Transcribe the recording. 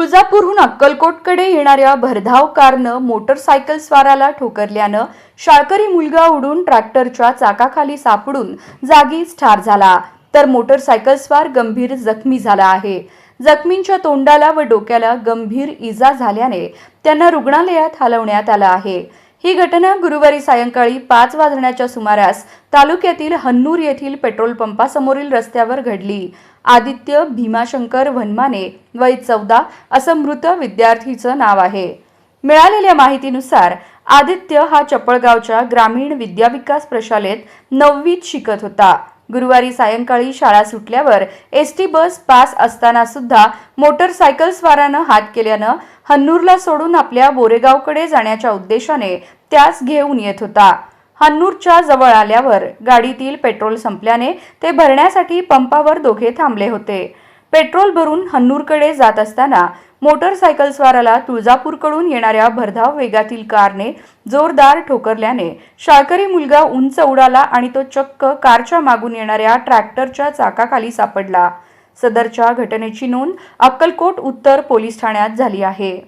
तुळजापूरहून अक्कलकोटकडे येणाऱ्या भरधाव कारनं मोटरसायकल स्वाराला ठोकरल्यानं शाळकरी मुलगा उडून ट्रॅक्टरच्या चाकाखाली सापडून जागीच ठार झाला. तर मोटरसायकल स्वार गंभीर जखमी झाला आहे. जखमींच्या तोंडाला व डोक्याला गंभीर इजा झाल्याने त्यांना रुग्णालयात हलवण्यात आलं आहे. ही घटना गुरुवारी सायंकाळी पाच वाजण्याच्या सुमारास तालुक्यातील हन्नूर येथील पेट्रोल पंपासमोरील रस्त्यावर घडली. आदित्य भीमाशंकर वनमाने वय चौदा असं मृत विद्यार्थीचं नाव आहे. मिळालेल्या माहितीनुसार आदित्य हा चपळगावच्या ग्रामीण विद्याविकास प्रशालेत नववीत शिकत होता. गुरुवारी सायंकाळी शाळा सुटल्यावर एस टी बस पास असताना सुद्धा मोटरसायकल स्वारानं हात केल्यानं हन्नूरला सोडून आपल्या बोरेगावकडे जाण्याच्या उद्देशाने त्यास घेऊन येत होता. हन्नूरच्या जवळ आल्यावर गाडीतील पेट्रोल संपल्याने ते भरण्यासाठी पंपावर दोघे थांबले होते. पेट्रोल भरून हन्नूरकडे जात असताना मोटरसायकल स्वाराला तुळजापूरकडून येणाऱ्या भरधाव वेगातील कारने जोरदार ठोकरल्याने शाळकरी मुलगा उंच उडाला आणि तो चक्क कारच्या मागून येणाऱ्या ट्रॅक्टरच्या चाकाखाली सापडला. सदरच्या घटनेची नोंद अक्कलकोट उत्तर पोलीस ठाण्यात झाली आहे.